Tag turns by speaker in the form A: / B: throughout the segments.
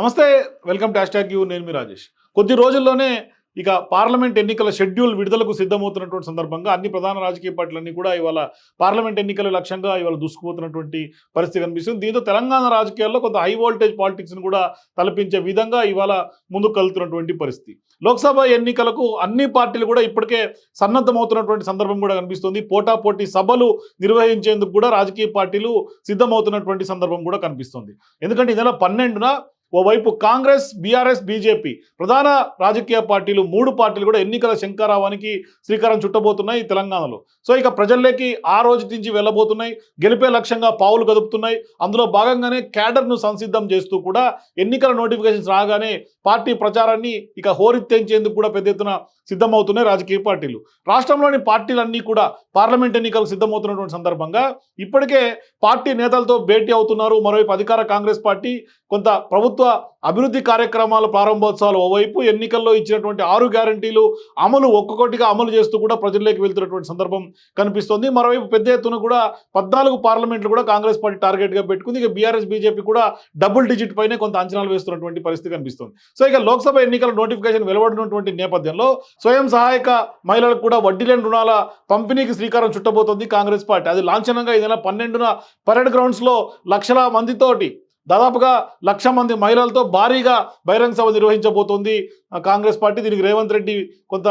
A: నమస్తే welcome to hash you నేను మీ రాజేష్. కొద్ది రోజుల్లోనే ఇక పార్లమెంట్ ఎన్నికల షెడ్యూల్ విడుదలకు సిద్ధమవుతున్నటువంటి సందర్భంగా అన్ని ప్రధాన రాజకీయ పార్టీలన్నీ కూడా ఇవాళ పార్లమెంట్ ఎన్నికల లక్ష్యంగా ఇవాళ దూసుకుపోతున్నటువంటి పరిస్థితి కనిపిస్తుంది. దీంతో తెలంగాణ రాజకీయాల్లో కొంత హై వోల్టేజ్ పాలిటిక్స్ను కూడా తలపించే విధంగా ఇవాళ ముందుకు కలుతున్నటువంటి పరిస్థితి. లోక్సభ ఎన్నికలకు అన్ని పార్టీలు కూడా ఇప్పటికే సన్నద్ధమవుతున్నటువంటి సందర్భం కూడా కనిపిస్తుంది. పోటాపోటీ సభలు నిర్వహించేందుకు కూడా రాజకీయ పార్టీలు సిద్ధమవుతున్నటువంటి సందర్భం కూడా కనిపిస్తుంది. ఎందుకంటే ఈ నెల పన్నెండున ఓవైపు కాంగ్రెస్ బీఆర్ఎస్ బీజేపీ ప్రధాన రాజకీయ పార్టీలు మూడు పార్టీలు కూడా ఎన్నికల శంకారావానికి శ్రీకారం చుట్టబోతున్నాయి తెలంగాణలో. సో ఇక ప్రజల్లోకి ఆ రోజు నుంచి వెళ్ళబోతున్నాయి. గెలిపే లక్ష్యంగా పావులు కదుపుతున్నాయి. అందులో భాగంగానే క్యాడర్ను సంసిద్ధం చేస్తూ కూడా ఎన్నికల నోటిఫికేషన్స్ రాగానే పార్టీ ప్రచారాన్ని ఇక హోరెత్తేంచేందుకు కూడా పెద్ద ఎత్తున సిద్ధమవుతున్నాయి రాజకీయ పార్టీలు. రాష్ట్రంలోని పార్టీలన్నీ కూడా పార్లమెంట్ ఎన్నికలకు సిద్ధమవుతున్నటువంటి సందర్భంగా ఇప్పటికే పార్టీ నేతలతో భేటీ అవుతున్నారు. మరోవైపు అధికార కాంగ్రెస్ పార్టీ కొంత ప్రభుత్వ అభివృద్ధి కార్యక్రమాల ప్రారంభోత్సవాలు ఓవైపు ఎన్నికల్లో ఇచ్చినటువంటి ఆరు గ్యారంటీలు అమలు ఒక్కొక్కటిగా అమలు చేస్తూ కూడా ప్రజల్లోకి వెళ్తున్నటువంటి సందర్భం కనిపిస్తోంది. మరోవైపు పెద్ద ఎత్తున కూడా పద్నాలుగు పార్లమెంట్లు కూడా కాంగ్రెస్ పార్టీ టార్గెట్గా పెట్టుకుంది. ఇక బీఆర్ఎస్ బీజేపీ కూడా డబుల్ డిజిట్ పైనే కొంత అంచనాలు వేస్తున్నటువంటి పరిస్థితి కనిపిస్తుంది. సో ఇక లోక్సభ ఎన్నికల నోటిఫికేషన్ వెలువడినటువంటి నేపథ్యంలో స్వయం సహాయక మహిళలకు కూడా వడ్డీ లేని రుణాల పంపిణీకి శ్రీకారం చుట్టబోతోంది కాంగ్రెస్ పార్టీ. అది లాంఛనంగా ఈ నెల పన్నెండున పరేడ్ గ్రౌండ్స్లో లక్షల మందితోటి దాదాపుగా లక్ష మంది మహిళలతో భారీగా బహిరంగ సభ నిర్వహించబోతోంది. కాంగ్రెస్ పార్టీ దీనికి రేవంత్ రెడ్డి కొంత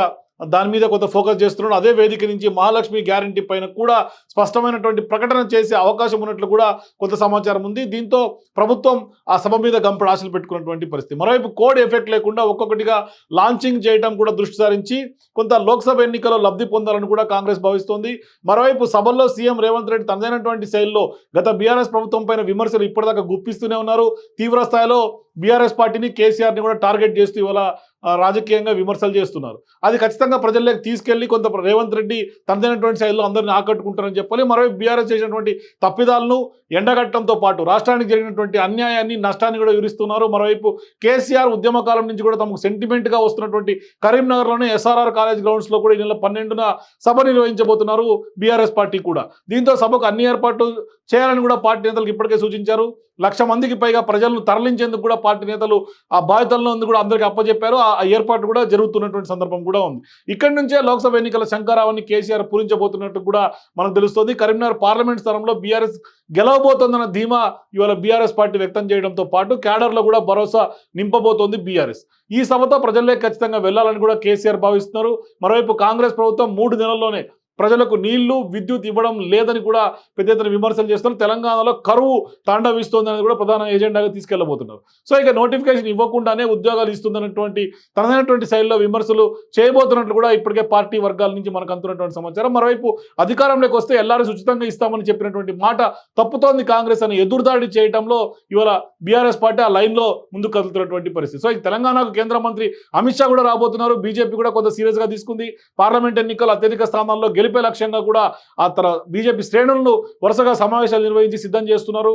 A: దాని మీద కొంత ఫోకస్ చేస్తున్నాడు. అదే వేదిక నుంచి మహాలక్ష్మి గ్యారంటీ పైన కూడా స్పష్టమైనటువంటి ప్రకటన చేసే అవకాశం ఉన్నట్లు కూడా కొంత సమాచారం ఉంది. దీంతో ప్రభుత్వం ఆ సభ మీద గంపడు ఆశలు పెట్టుకున్నటువంటి పరిస్థితి. మరోవైపు కోడ్ ఎఫెక్ట్ లేకుండా ఒక్కొక్కటిగా లాంచింగ్ చేయడం కూడా దృష్టి సారించి కొంత లోక్సభ ఎన్నికల్లో లబ్ధి పొందాలని కూడా కాంగ్రెస్ భావిస్తోంది. మరోవైపు సభల్లో సీఎం రేవంత్ రెడ్డి తనదైనటువంటి శైలిలో గత బీఆర్ఎస్ ప్రభుత్వం పైన విమర్శలు ఇప్పటిదాకా గుప్పిస్తూనే ఉన్నారు. తీవ్ర స్థాయిలో బీఆర్ఎస్ పార్టీని కేసీఆర్ని కూడా టార్గెట్ చేస్తూ ఇవాళ రాజకీయంగా విమర్శలు చేస్తున్నారు. అది ఖచ్చితంగా ప్రజల్లోకి తీసుకెళ్ళి కొంత రేవంత్ రెడ్డి తనదైనటువంటి శైలిలో అందరిని ఆకట్టుకుంటారని చెప్పాలి. మరోవైపు బీఆర్ఎస్ చేసినటువంటి తప్పిదాలను ఎండగట్టడంతో పాటు రాష్ట్రానికి జరిగినటువంటి అన్యాయాన్ని నష్టాన్ని కూడా వివరిస్తున్నారు. మరోవైపు కేసీఆర్ ఉద్యమ కాలం నుంచి కూడా తమకు సెంటిమెంట్గా వస్తున్నటువంటి కరీంనగర్లోని ఎస్ఆర్ఆర్ కాలేజ్ గ్రౌండ్స్లో కూడా ఈ నెల పన్నెండున సభ నిర్వహించబోతున్నారు బీఆర్ఎస్ పార్టీ కూడా. దీంతో సభకు అన్ని ఏర్పాట్లు చేయాలని కూడా పార్టీ నేతలకు ఇప్పటికే సూచించారు. లక్ష మందికి పైగా ప్రజలను తరలించేందుకు కూడా పార్టీ నేతలు ఆ బాధ్యతలను కూడా అందరికీ అప్పచెప్పారు ఆ ఏర్పాటు కూడా జరుగుతున్నటువంటి సందర్భం కూడా ఉంది. ఇక్కడి నుంచే లోక్సభ ఎన్నికల శంకారావాన్ని కేసీఆర్ పూరించబోతున్నట్టు కూడా మనకు తెలుస్తుంది. కరీంనగర్ పార్లమెంట్ స్థలంలో బీఆర్ఎస్ గెలవబోతోందన్న ధీమా ఇవాళ బీఆర్ఎస్ పార్టీ వ్యక్తం చేయడంతో పాటు క్యాడర్లో కూడా భరోసా నింపబోతోంది బీఆర్ఎస్. ఈ సభతో ప్రజల్లోకి ఖచ్చితంగా వెళ్ళాలని కూడా కేసీఆర్ భావిస్తున్నారు. మరోవైపు కాంగ్రెస్ ప్రభుత్వం మూడు నెలల్లోనే ప్రజలకు నీళ్ళు విద్యుత్ ఇవ్వడం లేదని కూడా పెద్ద ఎత్తున విమర్శలు చేస్తున్నారు. తెలంగాణలో కరువు తాండవిస్తోంది అనేది కూడా ప్రధాన ఏజెండాగా తీసుకెళ్ళబోతున్నారు. సో ఇక నోటిఫికేషన్ ఇవ్వకుండానే ఉద్యోగాలు ఇస్తుందన్నటువంటి తనదైనటువంటి శైలిలో విమర్శలు చేయబోతున్నట్లు కూడా ఇప్పటికే పార్టీ వర్గాల నుంచి మనకు అందుతున్నటువంటి సమాచారం. మరోవైపు అధికారంలోకి వస్తే ఎల్ఆర్ఎస్ ఉచితంగా ఇస్తామని చెప్పినటువంటి మాట తప్పుతోంది కాంగ్రెస్ అని ఎదురుదాడి చేయడంలో ఇవాళ బీఆర్ఎస్ పార్టీ ఆ లైన్లో ముందుకు కదులుతున్నటువంటి పరిస్థితి. సో ఇక తెలంగాణకు కేంద్ర మంత్రి అమిత్ షా కూడా రాబోతున్నారు. బీజేపీ కూడా కొంత సీరియస్గా తీసుకుంది. పార్లమెంట్ ఎన్నికలు అత్యధిక స్థానాల్లో గెలిపే లక్ష్యంగా కూడా ఆ తర బీజేపీ శ్రేణులను వరుసగా సమావేశాలు నిర్వహించి సిద్ధం చేస్తున్నారు.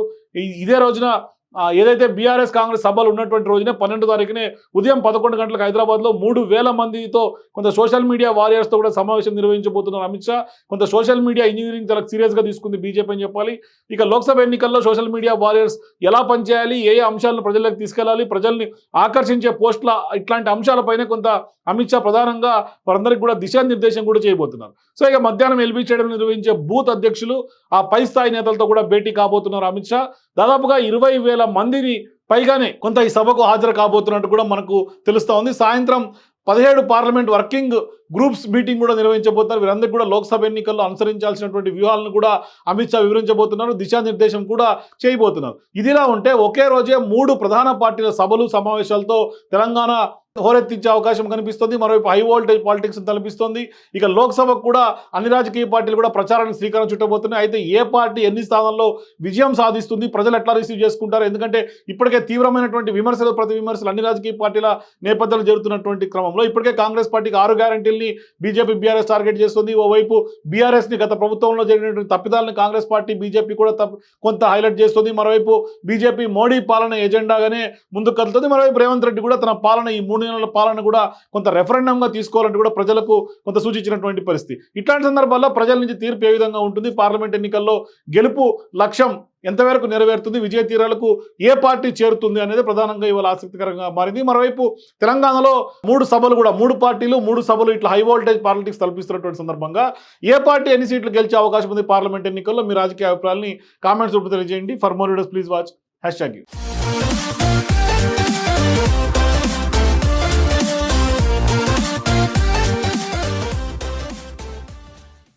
A: ఇదే రోజున ఏదైతే బీఆర్ఎస్ కాంగ్రెస్ సభలు ఉన్నటువంటి రోజునే పన్నెండు తారీఖునే ఉదయం పదకొండు గంటలకు హైదరాబాద్లో మూడు వేల మందితో కొంత సోషల్ మీడియా వారియర్స్తో కూడా సమావేశం నిర్వహించబోతున్నారు అమిత్ షా. కొంత సోషల్ మీడియా ఇంజనీరింగ్ చాలా సీరియస్గా తీసుకుంది బీజేపీ అని చెప్పాలి. ఇక లోక్సభ ఎన్నికల్లో సోషల్ మీడియా వారియర్స్ ఎలా పనిచేయాలి ఏ అంశాలను ప్రజలకు తీసుకెళ్ళాలి ప్రజల్ని ఆకర్షించే పోస్టుల ఇట్లాంటి అంశాలపైనే కొంత అమిత్ షా ప్రధానంగా వారందరికీ కూడా దిశానిర్దేశం కూడా చేయబోతున్నారు. సో ఇక మధ్యాహ్నం ఎల్బీ చేయడం నిర్వహించే బూత్ అధ్యక్షులు ఆ పై స్థాయి నేతలతో కూడా భేటీ కాబోతున్నారు అమిత్ షా. దాదాపుగా ఇరవై వేల మందిని పైగానే కొంత ఈ సభకు హాజరు కాబోతున్నట్టు కూడా మనకు తెలుస్తూ ఉంది. సాయంత్రం పదిహేడు పార్లమెంట్ వర్కింగ్ గ్రూప్స్ మీటింగ్ కూడా నిర్వహించబోతున్నారు. వీరందరూ కూడా లోక్సభ ఎన్నికల్లో అనుసరించాల్సినటువంటి వ్యూహాలను కూడా అమిత్ షా వివరించబోతున్నారు. దిశానిర్దేశం కూడా చేయబోతున్నారు. ఇదిలా ఉంటే ఒకే రోజే మూడు ప్రధాన పార్టీల సభలు సమావేశాలతో తెలంగాణ హోరెత్తించే అవకాశం కనిపిస్తుంది. మరోవైపు హై వోల్టేజ్ పాలిటిక్స్ తలపిస్తుంది. ఇక లోక్సభకు కూడా అన్ని రాజకీయ పార్టీలు కూడా ప్రచారానికి శ్రీకారం చుట్టబోతున్నాయి. అయితే ఏ పార్టీ ఎన్ని స్థానాల్లో విజయం సాధిస్తుంది ప్రజలు ఎట్లా రిసీవ్ చేసుకుంటారు? ఎందుకంటే ఇప్పటికే తీవ్రమైనటువంటి విమర్శలు ప్రతి విమర్శలు అన్ని రాజకీయ పార్టీల నేపథ్యంలో జరుగుతున్నటువంటి క్రమంలో. ఇప్పటికే కాంగ్రెస్ పార్టీకి ఆరు గ్యారంటీల్ని బీజేపీ బీఆర్ఎస్ టార్గెట్ చేస్తుంది. ఓవైపు బీఆర్ఎస్ని గత ప్రభుత్వంలో జరిగినటువంటి తప్పిదాలను కాంగ్రెస్ పార్టీ బీజేపీ కూడా తప్ప- కొంత హైలైట్ చేస్తుంది. మరోవైపు బీజేపీ మోడీ పాలన ఎజెండాగానే ముందుకు కదులుతుంది. మరోవైపు రేవంత్ రెడ్డి కూడా తన పాలన ఈ మూడు నెలల పాలన కూడా కొంత రెఫరెండంగా తీసుకోవాలంటే కూడా ప్రజలకు కొంత సూచించినటువంటి పరిస్థితి. ఇట్లాంటి సందర్భాల్లో ప్రజల నుంచి తీర్పు ఏ విధంగా ఉంటుంది? పార్లమెంట్ ఎన్నికల్లో గెలుపు లక్ష్యం ఎంతవరకు నెరవేరుతుంది? విజయ తీరాలకు ఏ పార్టీ చేరుతుంది అనేది ప్రధానంగా ఇవాళ ఆసక్తికరంగా మారింది. మరోవైపు తెలంగాణలో మూడు సభలు కూడా మూడు పార్టీలు మూడు సభలు ఇట్లా హై వోల్టేజ్ పాలిటిక్స్ తలపిస్తున్నటువంటి సందర్భంగా ఏ పార్టీ ఎన్ని సీట్లు గెలిచే అవకాశం ఉంది పార్లమెంట్ ఎన్నికల్లో? మీ రాజకీయ అభిప్రాయాలని కామెంట్స్ రూపంలో తెలియజేయండి. For more videos please watch. Hash tag